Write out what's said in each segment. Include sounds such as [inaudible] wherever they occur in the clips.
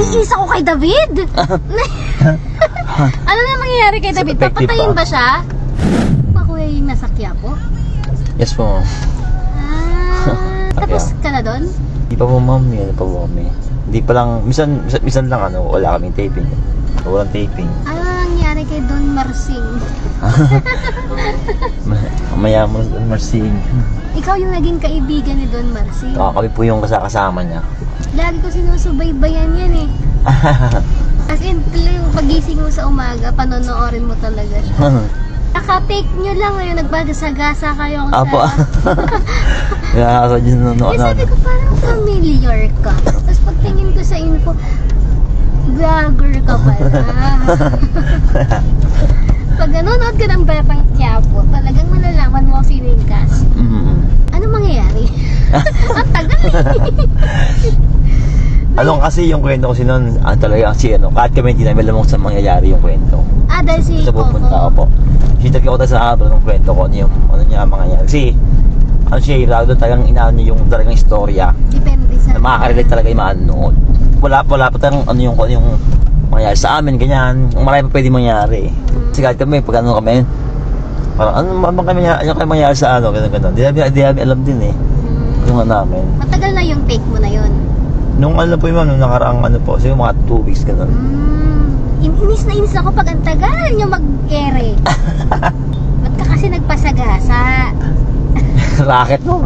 Naiinis ako kay David. [laughs] ano na mangyayari kay David? Papatayin ba? siya? Pa kuya yung nasa Quiapo? Yes po, ma'am. Ah, [laughs] tapos ka na doon? Hindi pa po, ma'am. Yan pa po kami. Hindi pa lang, misan, misan, misan lang ano, wala kaming taping. Walang taping. Ano nangyari kay Don Marsing? [laughs] Mamaya mo, Marcin. Ikaw yung naging kaibigan ni Don Marsing. Ah, kami po yung kasakasama niya. Lagi ko sinusubaybayan yan eh. [laughs] As in, tuloy yung pagising mo sa umaga, panonoorin mo talaga siya. [laughs] Naka-take nyo lang ngayon, nagbagasagasa kayo sa... Apo. Kaya ako dyan Eh, no, sabi ko, parang familiar ka. Tapos pagtingin ko sa info, vlogger ka pala. [laughs] Pag nanonood ka ng Batang Quiapo, talagang malalaman mo sino yung cast. Ano mangyayari? Ang tagal eh. Ano kasi yung kwento ko si noon, ah, talaga si ano, kahit kami hindi namin alam kung saan mangyayari yung kwento. Ah, dahil si Sa Coco. pupunta ako po. Sinitag ko tayo sa araw ng kwento ko, ano yung, ano niya mangyayari. Kasi, ano siya, lalo talagang inaano niya yung talagang istorya Depende sa... na makaka-relate talaga yung manonood. Wala, wala pa tayong ano yung, ano yung mangyayari sa amin, ganyan. Marami pa pwede mangyari. Kasi kahit kami, pag ano kami, parang ano ba kami, ano kayo mangyayari sa ano, ganun, ganun. Di namin, di namin alam din eh, Hmm. yung ano namin. Matagal na yung take mo na yun. Nung ano po yung nung nakaraang ano po, siguro mga 2 weeks ganun. Mm, in- inis na inis ako pag ang tagal nyo mag-ere. [laughs] Ba't ka kasi nagpasagasa? [laughs] Racket mo.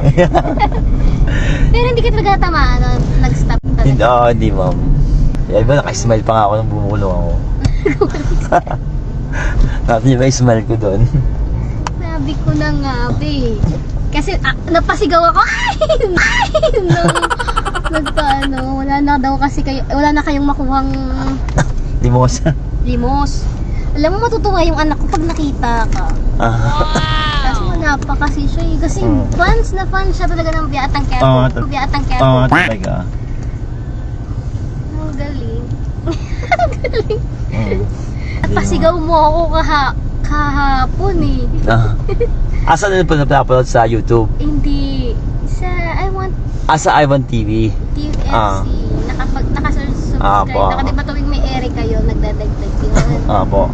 [laughs] Pero hindi ka talaga tamaan nun. Nag-stop hindi, talaga. oh, hindi ma'am. Kaya iba, nakismile pa nga ako nung bumulong ako. Natin yung smile ko doon. Sabi ko na nga, be. Kasi ah, napasigaw ako. Ay! Ay! Nung nagpaano, wala na daw kasi kayo, wala na kayong makuhang Di mo sa... limos. Alam mo, matutuwa yung anak ko pag nakita ka. Ah. Kasi wala pa kasi siya eh. Kasi Mm. fans na fans siya talaga ng Biatang Quiapo. Oo, tal- Biatang Quiapo. Oo, talaga. Ang galing. [laughs] Ang galing. Mm. Napasigaw mo ako kaha kahapon eh. Ah. Asa na po na-upload sa YouTube? Hindi. Sa, I want Asa Ivan TV. TFC. Ah. Nakapag, nakasubscribe. Ah, po. Naka, diba tuwing may ere kayo, nagdadagdag yun. Ah, po.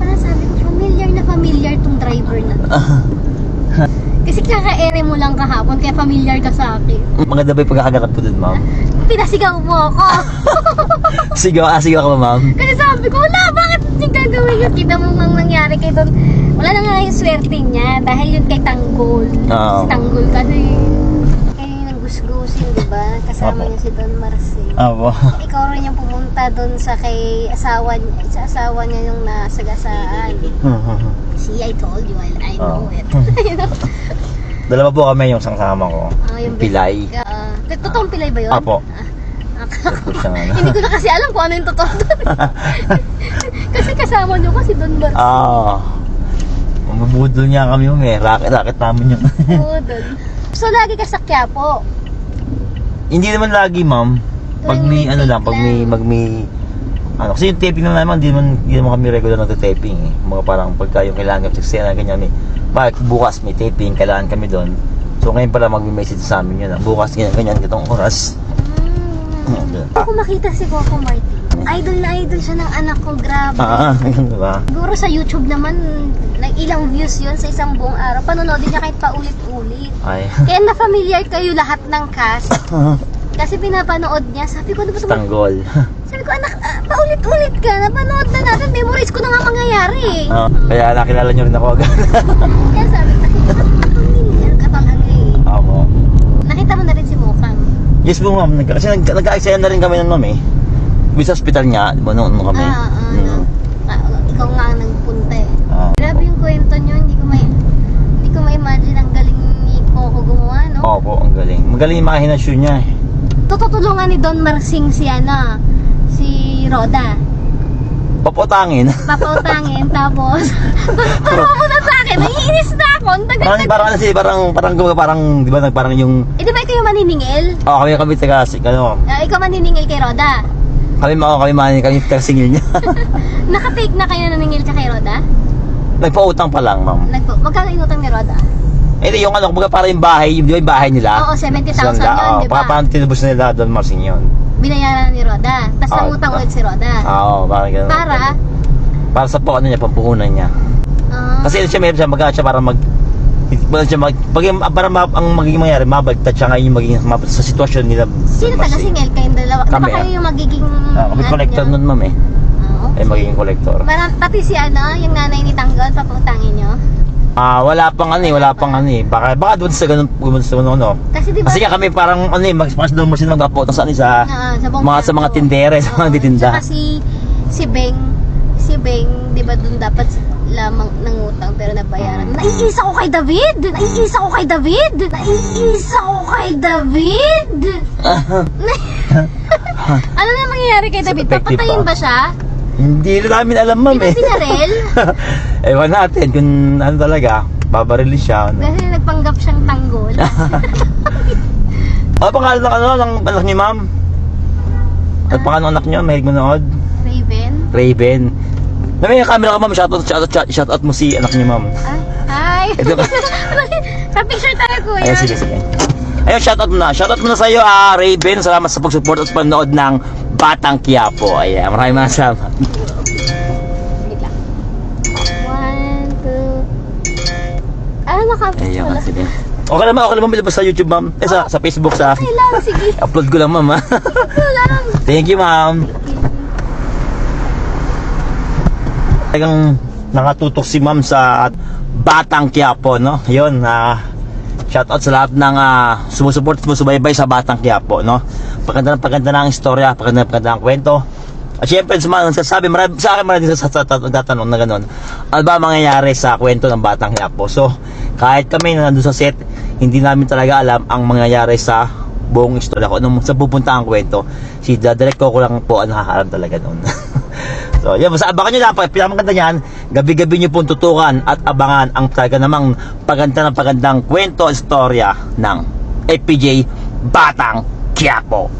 Parang sabi ko, familiar na familiar tong driver na. [laughs] Kasi kaka-ere mo lang kahapon, kaya familiar ka sa akin. Maganda ba yung pagkakaganap po dun, ma'am? Pinasigaw mo ako. [laughs] Sigaw, ah, sigaw ka ba, ma'am? Kasi sabi ko, wala, bakit yung gagawin yun? Kita mo mang nangyari kay Don. Wala na nga yung swerte niya dahil yun kay Tanggol. Oo. Si Tanggol kasi. Kaya yung nagusgusin, di ba? Kasama Opo. niya si Don Marcel. Ah, po. [laughs] Ikaw rin yung pumunta doon sa kay asawa sa asawa niya yung nasagasaan. See, I told you, I, I know Oo. it. [laughs] you know? Dalawa po kami yung sangkama ko. Ah, Yung pilay. Uh, totoong pilay ba yun? Apo. Ah, siya nga. [laughs] Hindi ko na kasi alam kung ano yung totoo doon. kasi kasama niyo kasi Don Marcel. Ah. Mamabudol niya kami yung eh. Racket, racket namin yung... Oo, doon. So, lagi ka sa Quiapo. Hindi naman lagi, ma'am. Pag may may ano lang, pag may mag may ano, kasi yung taping na naman, hindi naman, hindi naman kami regular na taping eh. Mga parang pagka yung kailangan kami sa ganyan eh. Bakit bukas may taping, kailangan kami doon. So ngayon pala mag-message sa amin yun. ah, Bukas ganyan, ganyan, itong oras. Mm. Ako makita si Coco Martin. Idol na idol siya ng anak ko, grabe. Ah, ganun ba? Siguro sa YouTube naman, like, ilang views yun sa isang buong araw. Panonoodin niya kahit paulit-ulit. Ay. Kaya na-familiar kayo lahat ng cast. Kasi pinapanood niya. Sabi ko, ano ba? Tanggol. [laughs] Sabi ko, anak, ah, paulit-ulit ka. Napanood na natin. Memorize ko na nga mangyayari. eh. Ah, kaya nakilala nyo rin ako agad. [laughs] Kaya sabi ko, familiar ka talaga eh. Ako. Nakita mo na rin si Mokang. Yes po ma'am, Nag- kasi nag- nag-aksaya na rin kami ng ma'am eh. Sa hospital niya, di ba noon kami? Ah, ah, Mm. ah, ikaw nga ang nagpunta eh. Ah. Grabe yung kwento nyo, hindi ko may hindi ko ma-imagine ang galing ni Coco gumawa, no? Opo, ang galing. Magaling yung mahinasyon niya eh. Tututulungan ni Don Marsing si ano, si Roda. Paputangin. Papautangin, tapos turo mo na sa akin, naiinis na ako. Ang tagal parang, parang kasi, parang, parang, parang, parang, di ba, nag- parang yung, Eh, di ba yung maniningil? oh, kami, kami, taga, si- ano, Ah, ikaw maniningil kay Roda. Kami, mga, kami, kami, kami, taga singil niya. [laughs] Nakatake na kayo naningil ka kay Roda? Nagpautang pa lang, ma'am. Nagpo, magkano inutang ni Roda? Eh, di, yung ano, kumbaga parang yung bahay, yung, yung bahay nila? Oo, 70,000 Sanda, yun, oh, di ba? Parang tinubos na nila doon, Marsing yun. binayaran ni Roda. Tapos Ah, nangutang ah. ulit si Roda. Ah, Oo, parang ganun. Para, Para sa po, ano niya, pampuhunan niya. ah, Kasi siya meron siya mag siya para mag meron siya mag pag para ma, ang magiging mangyari mabagtad siya ngayon yung magiging mab, sa sitwasyon nila sino taga singel kayong dalawa? Ba Kami, kayo ah. yung magiging... ah, kami ano collector niyo? nun ma'am eh Ah, okay. ay magiging collector Parang pati si ano, yung nanay ni Tanggol, paputangin nyo. ah wala pang ano eh wala pang ano eh baka baka doon sa ganun doon sa ano ano Kasi di ba, kasi nga kami parang ano eh mag mas doon mo sila magkapo sa ano eh, sa Ah, sa buong mga sa mga kanto. tindere sa mga Oo. titinda Tsaka si, si Beng, si Beng, di ba dun dapat lamang nangutang pero nabayaran. Naiisa ko kay David! Naiisa ko kay David! Naiisa ko kay David! [laughs] ano na mangyayari kay David? Papatayin pa. ba siya? hindi na namin alam ma'am eh pinarel? [laughs] ewan natin kung ano talaga babarili siya ano. Kasi nagpanggap siyang tanggol. [laughs] ano pangalan ng ano ng anak ni ma'am at pangalan ng anak niyo may manood Raven? Raven. Na may camera ka ma'am, shoutout, shoutout, shoutout, shoutout mo si anak niya ma'am. Ay, ay. Ito ba? [laughs] Sa picture tayo, kuya. Ayun, sige, sige. Ayun, shoutout mo na. Shoutout mo na sa iyo, ah, Raven. Salamat sa pag-support at panood ng Batang Quiapo. Ayan, maraming maraming salamat. Wait lang. One, two. Ah, naka... Ayun, wala. sige. Okay naman, okay naman bilabas sa YouTube, ma'am. Eh, sa, sa Facebook, sa... Okay lang, sige. Upload ko lang, ma'am, ha? Okay lang. Thank you, ma'am. Talagang nakatutok si ma'am sa Batang Quiapo, no? Yun, ah... Shoutout sa lahat ng uh, sumusuport, sumusubaybay sa Batang Quiapo, no? Paganda ng paganda ng istorya, paganda ng paganda ng kwento. At syempre, sa mga nagsasabi, marami, sa akin marami sa tatanong na gano'n, ano ba ang mangyayari sa kwento ng Batang Quiapo? So, kahit kami na nandun sa set, hindi namin talaga alam ang mangyayari sa buong istorya ko. Nung sa pupunta ang kwento, si Direct ko lang po ang nakakaram talaga noon. [laughs] so, yan, basta abangan nyo lang. Pag pinamaganda niyan, gabi-gabi nyo pong tutukan at abangan ang talaga namang paganda ng pagandang kwento at istorya ng FPJ Batang Quiapo.